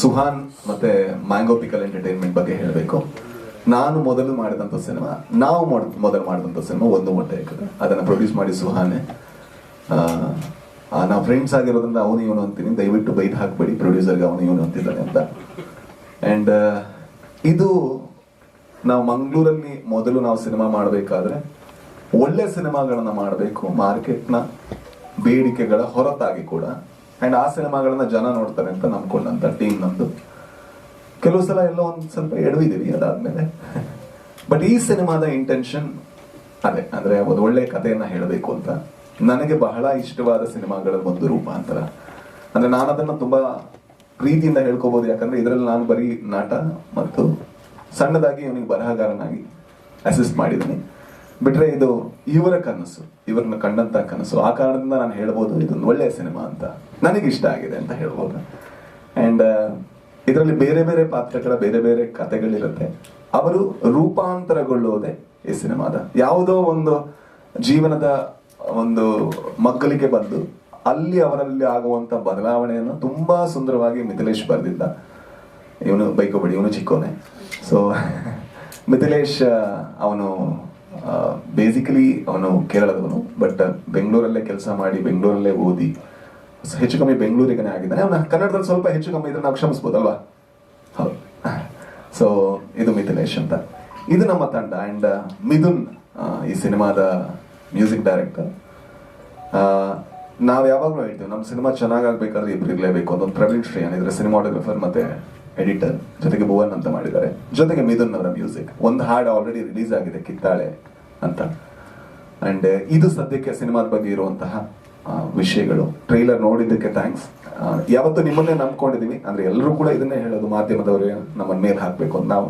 ಸುಹಾನ್ ಮತ್ತೆ mango pickle entertainment ಬಗ್ಗೆ ಹೇಳಬೇಕು. ನಾನು ಮೊದಲು ಮಾಡಿದಂಥ ಸಿನಿಮಾ, ನಾವು ಮೊದಲು ಮಾಡಿದಂಥ ಸಿನಿಮಾ ಒಂದು ಮೊಟ್ಟೆ ಅದನ್ನು ಪ್ರೊಡ್ಯೂಸ್ ಮಾಡಿ ಸುಹಾನೆ. ನಾವು ಫ್ರೆಂಡ್ಸ್ ಆಗಿರೋದ್ರಿಂದ ಅವನು ಇವನು ಅಂತೀನಿ. ದಯವಿಟ್ಟು ಬೈದು ಹಾಕ್ಬೇಡಿ. ಪ್ರೊಡ್ಯೂಸರ್ಗೆ ಅವನು ಇವನು ಅಂತಿದ್ದಾನೆ ಅಂತ. ಆ್ಯಂಡ್ ಇದು ನಾವು ಮಂಗಳೂರಲ್ಲಿ ಮೊದಲು ನಾವು ಸಿನಿಮಾ ಮಾಡಬೇಕಾದ್ರೆ ಒಳ್ಳೆ ಸಿನಿಮಾಗಳನ್ನ ಮಾಡಬೇಕು. ಮಾರ್ಕೆಟ್ನ ಬೇಡಿಕೆಗಳ ಹೊರತಾಗಿ ಕೂಡ ಆ್ಯಂಡ್ ಆ ಸಿನಿಮಾಗಳನ್ನ ಜನ ನೋಡ್ತಾರೆ ಅಂತ ನಂಬ್ಕೊಂಡಂತ ಟೀಮ್ ನಮ್ದು ಕೆಲವು ಸಲ ಎಲ್ಲೋ ಒಂದು ಸ್ವಲ್ಪ ಎಡವಿದೀವಿ ಅದಾದ್ಮೇಲೆ. ಬಟ್ ಈ ಸಿನಿಮಾದ ಇಂಟೆನ್ಷನ್ ಅದೇ. ಅಂದ್ರೆ ಒಂದು ಒಳ್ಳೆ ಕಥೆಯನ್ನ ಹೇಳಬೇಕು ಅಂತ. ನನಗೆ ಬಹಳ ಇಷ್ಟವಾದ ಸಿನಿಮಾಗಳ ಒಂದು ರೂಪಾಂತರ. ಅಂದ್ರೆ ನಾನು ಅದನ್ನ ತುಂಬಾ ಪ್ರೀತಿಯಿಂದ ಹೇಳ್ಕೋಬಹುದು ಯಾಕಂದ್ರೆ ಇದರಲ್ಲಿ ನಾನು ಬರೀ ನಾಟ ಮತ್ತು ಸಣ್ಣದಾಗಿ ಅವನಿಗೆ ಬರಹಗಾರನಾಗಿ ಅಸಿಸ್ಟ್ ಮಾಡಿದ್ದೀನಿ ಬಿಟ್ರೆ ಇದು ಇವರ ಕನಸು, ಇವ್ರನ್ನ ಕಂಡಂತ ಕನಸು. ಆ ಕಾರಣದಿಂದ ನಾನು ಹೇಳ್ಬೋದು, ಇದೊಂದು ಒಳ್ಳೆಯ ಸಿನಿಮಾ ಅಂತ ನನಗಿಷ್ಟ ಆಗಿದೆ ಅಂತ ಹೇಳ್ಬೋದು. ಅಂಡ್ ಇದರಲ್ಲಿ ಬೇರೆ ಬೇರೆ ಪಾತ್ರಗಳ, ಬೇರೆ ಬೇರೆ ಕಥೆಗಳಿರುತ್ತೆ. ಅವರು ರೂಪಾಂತರಗೊಳ್ಳುವುದೇ ಈ ಸಿನಿಮಾದ. ಯಾವುದೋ ಒಂದು ಜೀವನದ ಒಂದು ಮಗ್ಗಲಿಗೆ ಬಂದು ಅಲ್ಲಿ ಅವರಲ್ಲಿ ಆಗುವಂತ ಬದಲಾವಣೆಯನ್ನು ತುಂಬಾ ಸುಂದರವಾಗಿ ಮಿಥಿಲೇಶ್ ಬರೆದಿದ್ದ. ಇವನು ಬೈಕೋಬೇಡಿ ಇವನು ಚಿಕ್ಕೋನೆ. ಸೊ ಮಿಥಿಲೇಶ್ ಅವನು ಬೇಸಿಕಲಿ ಅವನು ಕೇರಳದವನು ಬಟ್ ಬೆಂಗಳೂರಲ್ಲೇ ಕೆಲಸ ಮಾಡಿ ಬೆಂಗಳೂರಲ್ಲೇ ಓದಿ ಹೆಚ್ಚು ಕಮ್ಮಿ ಬೆಂಗಳೂರಿಗನೇ ಆಗಿದ್ದಾನೆ. ಅವನ ಕನ್ನಡದಲ್ಲಿ ಸ್ವಲ್ಪ ಹೆಚ್ಚು ಕಮ್ಮಿ ಇದ್ರೆ ನಾವು ಕ್ಷಮಿಸ್ಬೋದಲ್ವಾ? ಹೌದು. ಸೊ ಇದು ಮಿಥಿಲೇಶ್ ಅಂತ. ಇದು ನಮ್ಮ ತಂಡ. ಅಂಡ್ ಮಿಥುನ್ ಈ ಸಿನಿಮಾದ ಮ್ಯೂಸಿಕ್ ಡೈರೆಕ್ಟರ್ ನಾವು ಯಾವಾಗಲೂ ಹೇಳ್ತೀವಿ ನಮ್ಮ ಸಿನಿಮಾ ಚೆನ್ನಾಗಾಗಬೇಕಾದ್ರೆ ಇಬ್ರು ಇರಲೇಬೇಕು. ಅದೊಂದು ಪ್ರವೀಣ್ ಶ್ರೇಯನ್ ಇದ್ರೆ ಸಿನಿಮಾಟೋಗ್ರಫರ್ ಮತ್ತೆ ಎಡಿಟರ್ ಜೊತೆಗೆ ಭುವನ್ ಅಂತ ಮಾಡಿದ್ದಾರೆ. ಜೊತೆಗೆ ಮಿಥುನ್ ಅವರ ಮ್ಯೂಸಿಕ್ ಒಂದು ಹಾಡು ಆಲ್ರೆಡಿ ರಿಲೀಸ್ ಆಗಿದೆ ಕಿತ್ತಾಳೆ. ಅಂತ. ಅಂಡ್ ಇದು ಸದ್ಯಕ್ಕೆ ಸಿನಿಮಾದ ಬಗ್ಗೆ ಇರುವಂತಹ ವಿಷಯಗಳು. ಟ್ರೈಲರ್ ನೋಡಿದ್ದಕ್ಕೆ ಥ್ಯಾಂಕ್ಸ್ ಯಾವತ್ತು ನಿಮ್ಮನ್ನೇ ನಂಬ್ಕೊಂಡಿದ್ದೀವಿ ಅಂದ್ರೆ ಎಲ್ಲರೂ ಕೂಡ ಇದನ್ನೇ ಹೇಳೋದು ಮಾಧ್ಯಮದವರು ನಮ್ಮನ್ನ ಮೇಲೆ ಹಾಕ್ಬೇಕು ಅಂತ ನಾವು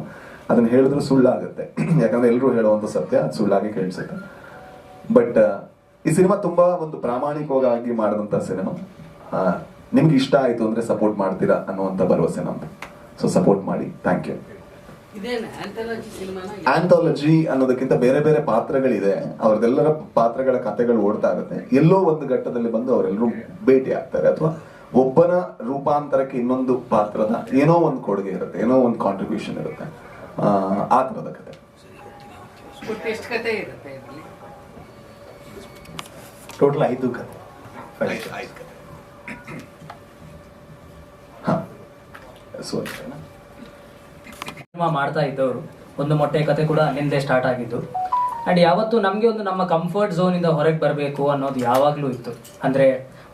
ಅದನ್ನ ಹೇಳಿದ್ರೆ ಸುಳ್ಳಾಗುತ್ತೆ. ಯಾಕಂದ್ರೆ ಎಲ್ಲರೂ ಹೇಳುವಂತ ಸತ್ಯ, ಅದು ಸುಳ್ಳಾಗಿ ಕೇಳಿಸುತ್ತೆ. ಬಟ್ ಈ ಸಿನಿಮಾ ತುಂಬಾ ಒಂದು ಪ್ರಾಮಾಣಿಕವಾಗಿ ಮಾಡಿದಂತ ಸಿನಿಮಾ. ನಿಮ್ಗೆ ಇಷ್ಟ ಆಯ್ತು ಅಂದ್ರೆ ಸಪೋರ್ಟ್ ಮಾಡ್ತೀರಾ ಅನ್ನುವಂತ ಭರವಸೆ ನಮ್ದು. ಸೊ ಸಪೋರ್ಟ್ ಮಾಡಿ. ಥ್ಯಾಂಕ್ ಯು ಆಂಥಾಲಜಿ ಅನ್ನೋದಕ್ಕಿಂತ ಬೇರೆ ಬೇರೆ ಪಾತ್ರಗಳಿದೆ. ಅವ್ರದ್ದೆಲ್ಲರ ಪಾತ್ರಗಳ ಕಥೆಗಳು ಓಡ್ತಾ ಇರುತ್ತೆ. ಎಲ್ಲೋ ಒಂದು ಘಟ್ಟದಲ್ಲಿ ಬಂದು ಅವರೆಲ್ಲರೂ ಭೇಟಿ ಆಗ್ತಾರೆ. ಅಥವಾ ಒಬ್ಬನ ರೂಪಾಂತರಕ್ಕೆ ಇನ್ನೊಂದು ಪಾತ್ರದ ಏನೋ ಒಂದು ಕೊಡುಗೆ ಇರುತ್ತೆ ಏನೋ ಒಂದು ಕಾಂಟ್ರಿಬ್ಯೂಷನ್ ಇರುತ್ತೆ. ಆ, ಥರದ ಕತೆ ಟೋಟಲ್ ಐದು ಕತೆ ಹಾಂ. ಸೊ ಸಿನಿಮಾ ಮಾಡ್ತಾ ಇದ್ದವರು. ಒಂದು ಮೊಟ್ಟೆ ಕತೆ ಕೂಡ ಅಲ್ಲಿಂದೇ ಸ್ಟಾರ್ಟ್ ಆಗಿದ್ದು. ಆ್ಯಂಡ್ ಯಾವತ್ತು ನಮಗೆ ಒಂದು ನಮ್ಮ ಕಂಫರ್ಟ್ ಝೋನಿಂದ ಹೊರಗೆ ಬರಬೇಕು ಅನ್ನೋದು ಯಾವಾಗಲೂ ಇತ್ತು. ಅಂದರೆ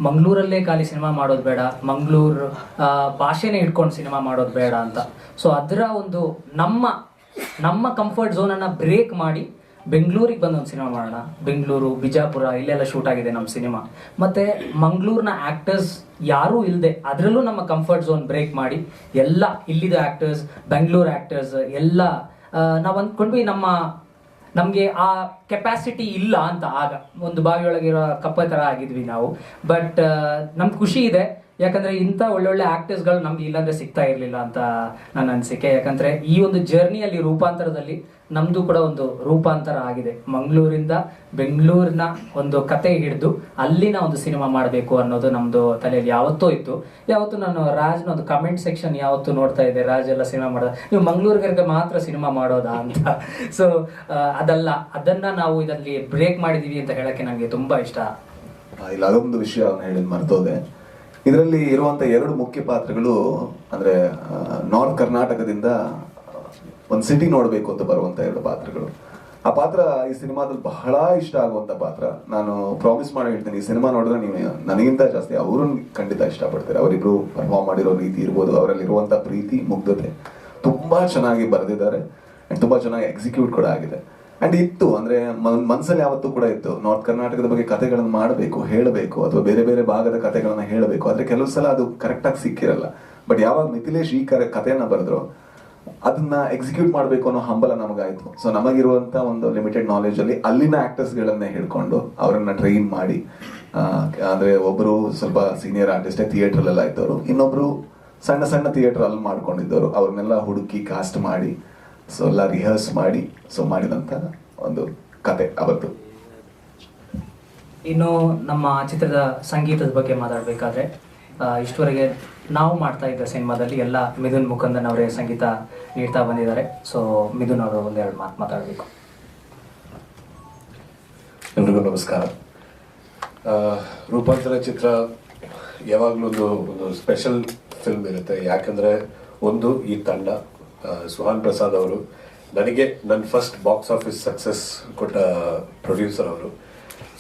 ಮಂಗಳೂರಲ್ಲೇ ಖಾಲಿ ಸಿನಿಮಾ ಮಾಡೋದು ಬೇಡ, ಮಂಗಳೂರು ಭಾಷೆನೇ ಇಟ್ಕೊಂಡು ಸಿನಿಮಾ ಮಾಡೋದು ಬೇಡ ಅಂತ. ಸೊ ಅದರ ಒಂದು ನಮ್ಮ ನಮ್ಮ ಕಂಫರ್ಟ್ ಝೋನನ್ನು ಬ್ರೇಕ್ ಮಾಡಿ ಬೆಂಗಳೂರಿಗೆ ಬಂದು ಒಂದು ಸಿನಿಮಾ ಮಾಡೋಣ. ಬೆಂಗಳೂರು, ಬಿಜಾಪುರ, ಇಲ್ಲೆಲ್ಲ ಶೂಟ್ ಆಗಿದೆ ನಮ್ಮ ಸಿನಿಮಾ ಮತ್ತೆ ಮಂಗಳೂರಿನ ಆಕ್ಟರ್ಸ್ ಯಾರೂ ಇಲ್ಲದೆ ಅದರಲ್ಲೂ ನಮ್ಮ ಕಂಫರ್ಟ್ ಝೋನ್ ಬ್ರೇಕ್ ಮಾಡಿ ಎಲ್ಲ ಇಲ್ಲಿದ ಆಕ್ಟರ್ಸ್ ಬೆಂಗಳೂರು ಆಕ್ಟರ್ಸ್ ಎಲ್ಲ ನಾವು ಅಂದ್ಕೊಂಡ್ವಿ ನಮ್ಮ, ನಮಗೆ ಆ ಕೆಪ್ಯಾಸಿಟಿ ಇಲ್ಲ ಅಂತ ಆಗ. ಒಂದು ಬಾವಿಯೊಳಗಿರೋ ಕಪ್ಪೆ ಥರ ಆಗಿದ್ವಿ ನಾವು. ಬಟ್ ನಮ್ಗೆ ಖುಷಿ ಇದೆ. ಯಾಕಂದ್ರೆ ಇಂಥ ಒಳ್ಳೊಳ್ಳೆ ಆಕ್ಟರ್ಸ್ಗಳು ನಮ್ಗೆ ಇಲ್ಲಾಂದ್ರೆ ಸಿಗ್ತಾ ಇರಲಿಲ್ಲ ಅಂತ ನನ್ನ ಅನಿಸಿಕೆ. ಯಾಕಂದ್ರೆ ಈ ಒಂದು ಜರ್ನಿಯಲ್ಲಿ ರೂಪಾಂತರದಲ್ಲಿ ನಮ್ದು ಕೂಡ ಒಂದು ರೂಪಾಂತರ ಆಗಿದೆ. ಮಂಗಳೂರಿಂದ ಬೆಂಗಳೂರಿನ ಒಂದು ಕತೆ ಹಿಡಿದು ಅಲ್ಲಿನ ಒಂದು ಸಿನಿಮಾ ಮಾಡಬೇಕು ಅನ್ನೋದು ನಮ್ದು ತಲೆಯಲ್ಲಿ ಯಾವತ್ತೂ ಇತ್ತು. ಯಾವತ್ತು ನಾನು ರಾಜ್ನ ಒಂದು ಕಮೆಂಟ್ ಸೆಕ್ಷನ್ ಯಾವತ್ತು ನೋಡ್ತಾ ಇದ್ದೆ, ರಾಜ್ ಎಲ್ಲ ಸಿನಿಮಾ ಮಾಡೋದು? ನೀವು ಮಂಗಳೂರಿಗೆ ಮಾತ್ರ ಸಿನಿಮಾ ಮಾಡೋದಾ ಅಂತ. ಸೊ ಅದಲ್ಲ. ಅದನ್ನ ನಾವು ಇದರಲ್ಲಿ ಬ್ರೇಕ್ ಮಾಡಿದೀವಿ ಅಂತ ಹೇಳಕ್ಕೆ ನನಗೆ ತುಂಬಾ ಇಷ್ಟ. ಇಲ್ಲ, ಅದೊಂದು ವಿಷಯ ಹೇಳಿದ್ ಮರ್ತೋದೆ. ಇದರಲ್ಲಿ ಇರುವಂತ ಎರಡು ಮುಖ್ಯ ಪಾತ್ರಗಳು, ಅಂದ್ರೆ ನಾರ್ತ್ ಕರ್ನಾಟಕದಿಂದ ಒಂದು ಸಿಟಿ ನೋಡಬೇಕು ಅಂತ ಬರುವಂತ ಎರಡು ಪಾತ್ರಗಳು. ಆ ಪಾತ್ರ ಈ ಸಿನಿಮಾದಲ್ಲಿ ಬಹಳ ಇಷ್ಟ ಆಗುವಂತ ಪಾತ್ರ. ನಾನು ಪ್ರಾಮಿಸ್ ಮಾಡಿ ಹೇಳ್ತೇನೆ, ಈ ಸಿನಿಮಾ ನೋಡಿದ್ರೆ ನೀವು ನನಗಿಂತ ಜಾಸ್ತಿ ಅವರು ಖಂಡಿತ ಇಷ್ಟಪಡ್ತಾರೆ. ಅವರಿಬ್ರು ಪರ್ಫಾರ್ಮ್ ಮಾಡಿರೋ ರೀತಿ ಇರ್ಬೋದು, ಅವರಲ್ಲಿ ಇರುವಂತ ಪ್ರೀತಿ, ಮುಗ್ಧತೆ ತುಂಬಾ ಚೆನ್ನಾಗಿ ಬರೆದಿದ್ದಾರೆ. ಅಂಡ್ ತುಂಬಾ ಚೆನ್ನಾಗಿ ಎಕ್ಸಿಕ್ಯೂಟ್ ಕೂಡ ಆಗಿದೆ. ಅಂಡ್ ಇತ್ತು. ಅಂದ್ರೆ ಮನ್ಸಲ್ಲಿ ಯಾವತ್ತೂ ಕೂಡ ಇತ್ತು. ನಾರ್ತ್ ಕರ್ನಾಟಕದ ಬಗ್ಗೆ ಕಥೆಗಳನ್ನು ಮಾಡಬೇಕು, ಹೇಳಬೇಕು, ಅಥವಾ ಬೇರೆ ಬೇರೆ ಭಾಗದ ಕಥೆಗಳನ್ನು ಹೇಳಬೇಕು. ಆದ್ರೆ ಕೆಲವು ಸಲ ಅದು ಕರೆಕ್ಟ್ ಆಗಿ ಸಿಕ್ಕಿರಲ್ಲ. ಬಟ್ ಯಾವಾಗ ಮಿಥಿಲೇಶ್ ಈ ಕರೆ, ಕಥೆಯನ್ನ ಬರೆದ್ರು, ಅದನ್ನ ಎಕ್ಸಿಕ್ಯೂಟ್ ಮಾಡಬೇಕು ಅನ್ನೋ ಹಂಬಲ ನಮಗಾಯ್ತು. ಸೊ ನಮಗಿರುವಂತ ಒಂದು ಲಿಮಿಟೆಡ್ ನಾಲೆಜ್ ಅಲ್ಲಿ ಅಲ್ಲಿನ ಆಕ್ಟರ್ಸ್ ಗಳನ್ನೇ ಹಿಡ್ಕೊಂಡು ಅವರನ್ನ ಟ್ರೈನ್ ಮಾಡಿ ಅಂದ್ರೆ ಒಬ್ರು ಸ್ವಲ್ಪ ಸೀನಿಯರ್ ಆರ್ಟಿಸ್ಟ್ ಥಿಯೇಟರ್ ಎಲ್ಲ ಇದ್ದವರು, ಇನ್ನೊಬ್ರು ಸಣ್ಣ ಸಣ್ಣ ಥಿಯೇಟರ್ ಅಲ್ಲಿ ಮಾಡ್ಕೊಂಡಿದ್ದವರು, ಅವ್ರನ್ನೆಲ್ಲ ಹುಡುಕಿ ಕಾಸ್ಟ್ ಮಾಡಿ ಸೊ ಎಲ್ಲ ರಿಹರ್ಸ್ ಮಾಡಿ ಸೊ ಮಾಡಿದಂತ ಒಂದು ಕತೆ ಅವತ್ತು. ಇನ್ನು ನಮ್ಮ ಚಿತ್ರದ ಸಂಗೀತದ ಬಗ್ಗೆ ಮಾತಾಡಬೇಕಾದ್ರೆ ಇಷ್ಟುವರೆಗೆ ನಾವು ಮಾಡ್ತಾ ಇದ್ದ ಸಿನಿಮಾದಲ್ಲಿ ಎಲ್ಲ ಮಿದುನ್ ಮುಖಂದನ್ ಅವರೇ ಸಂಗೀತ ನೀಡ್ತಾ ಬಂದಿದ್ದಾರೆ. ಸೊ ಮಿದುನ್ ಅವರು ಒಂದೆರಡು ಮಾತು ಮಾತಾಡಬೇಕು. ಎಲ್ರಿಗೂ ನಮಸ್ಕಾರ. ರೂಪಾಂತರ ಚಿತ್ರ ಯಾವಾಗಲೂ ಒಂದು ಒಂದು ಸ್ಪೆಷಲ್ ಫಿಲ್ಮ್ ಇರುತ್ತೆ. ಯಾಕಂದರೆ ಒಂದು ಈ ತಂಡ ಸುಹಾನ್ ಪ್ರಸಾದ್ ಅವರು, ನನಗೆ ನನ್ನ ಫಸ್ಟ್ ಬಾಕ್ಸ್ ಆಫೀಸ್ ಸಕ್ಸಸ್ ಕೊಟ್ಟ ಪ್ರೊಡ್ಯೂಸರ್ ಅವರು.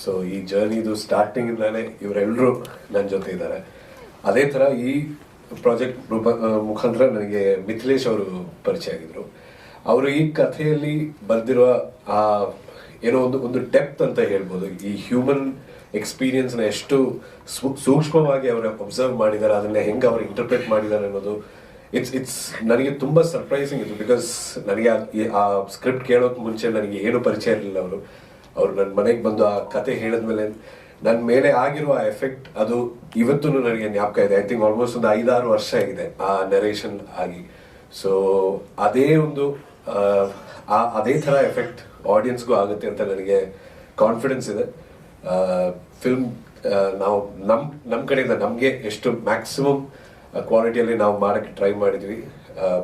ಸೊ ಈ ಜರ್ನಿದು ಸ್ಟಾರ್ಟಿಂಗಿಂದಲೇ ಇವರೆಲ್ಲರೂ ನನ್ನ ಜೊತೆ ಇದ್ದಾರೆ. ಅದೇ ಥರ ಈ ಪ್ರಾಜೆಕ್ಟ್ ಮುಖಾಂತರ ನನಗೆ ಮಿಥಿಲೇಶ್ ಅವರು ಪರಿಚಯ ಆಗಿದ್ರು. ಅವರು ಈ ಕಥೆಯಲ್ಲಿ ಬರೆದಿರುವ, ಆ, ಏನೋ ಒಂದು ಒಂದು ಡೆಪ್ತ್ ಅಂತ ಹೇಳ್ಬೋದು. ಈ ಹ್ಯೂಮನ್ ಎಕ್ಸ್ಪೀರಿಯನ್ಸ್ನ ಎಷ್ಟು ಸೂಕ್ಷ್ಮವಾಗಿ ಅವರು ಅಬ್ಸರ್ವ್ ಮಾಡಿದ್ದಾರೆ ಅದನ್ನ ಹೆಂಗೆ ಅವರು ಇಂಟರ್ಪ್ರೆಟ್ ಮಾಡಿದ್ದಾರೆ ಅನ್ನೋದು ಇಟ್ಸ್ ಇಟ್ಸ್ ನನಗೆ ತುಂಬ ಸರ್ಪ್ರೈಸಿಂಗ್ ಇತ್ತು ಬಿಕಾಸ್ ನನಗೆ ಆ- ಸ್ಕ್ರಿಪ್ಟ್ ಕೇಳೋಕೆ ಮುಂಚೆ ನನಗೆ ಏನು ಪರಿಚಯ ಇರಲಿಲ್ಲ ಅವರು. ಅವರು ನನ್ನ ಮನೆಗೆ ಬಂದು ಆ ಕತೆ ಹೇಳಿದ್ಮೇಲೆ ನನ್ನ ಮೇಲೆ ಆಗಿರುವ ಎಫೆಕ್ಟ್ ಅದು ಇವತ್ತೂ ನನಗೆ ಜ್ಞಾಪಕ ಇದೆ. ಐ ಥಿಂಕ್ ಆಲ್ಮೋಸ್ಟ್ ಒಂದು ಐದಾರು ವರ್ಷ ಆಗಿದೆ ಆ ನೆರೇಷನ್ ಆಗಿ. ಸೊ ಅದೇ ಒಂದು ಆ, ಅದೇ ಥರ ಎಫೆಕ್ಟ್ ಆಡಿಯನ್ಸ್ಗೂ ಆಗುತ್ತೆ ಅಂತ ನನಗೆ ಕಾನ್ಫಿಡೆನ್ಸ್ ಇದೆ. ಫಿಲ್ಮ್ ನಾವು ನಮ್ಮ ನಮ್ಮ ಕಡೆಯಿಂದ ನಮಗೆ ಎಷ್ಟು ಮ್ಯಾಕ್ಸಿಮಮ್ ಕ್ವಾಲಿಟಿಯಲ್ಲಿ ನಾವು ಮಾಡೋಕ್ಕೆ ಟ್ರೈ ಮಾಡಿದ್ವಿ.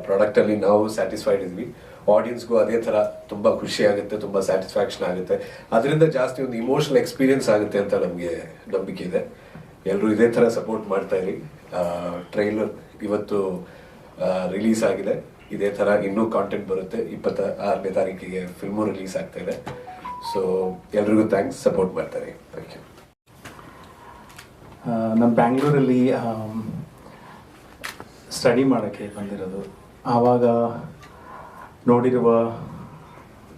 ಪ್ರಾಡಕ್ಟಲ್ಲಿ ನಾವು ಸ್ಯಾಟಿಸ್ಫೈಡ್ ಇದ್ವಿ. ಆಡಿಯನ್ಸ್ಗೂ ಅದೇ ಥರ ತುಂಬ ಖುಷಿ ಆಗುತ್ತೆ, ತುಂಬ ಸ್ಯಾಟಿಸ್ಫ್ಯಾಕ್ಷನ್ ಆಗುತ್ತೆ. ಅದರಿಂದ ಜಾಸ್ತಿ ಒಂದು ಇಮೋಷನಲ್ ಎಕ್ಸ್ಪೀರಿಯನ್ಸ್ ಆಗುತ್ತೆ ಅಂತ ನಮಗೆ ನಂಬಿಕೆ ಇದೆ. ಎಲ್ಲರೂ ಇದೇ ಥರ ಸಪೋರ್ಟ್ ಮಾಡ್ತಾ ಇರಿ. ಟ್ರೈಲರ್ ಇವತ್ತು ರಿಲೀಸ್ ಆಗಿದೆ. ಇದೇ ಥರ ಇನ್ನೂ ಕಾಂಟೆಂಟ್ ಬರುತ್ತೆ. ಇಪ್ಪತ್ತ ಆರನೇ ತಾರೀಕಿಗೆ ಫಿಲ್ಮು ರಿಲೀಸ್ ಆಗ್ತಾ ಇದೆ. ಸೊ ಎಲ್ರಿಗೂ ಥ್ಯಾಂಕ್ಸ್ ಸಪೋರ್ಟ್ ಮಾಡ್ತಾರೆ ಥ್ಯಾಂಕ್ ಯು ನಮ್ಮ ಬ್ಯಾಂಗ್ಳೂರಲ್ಲಿ ಸ್ಟಡಿ ಮಾಡೋಕ್ಕೆ ಬಂದಿರೋದು. ಆವಾಗ ನೋಡಿರುವ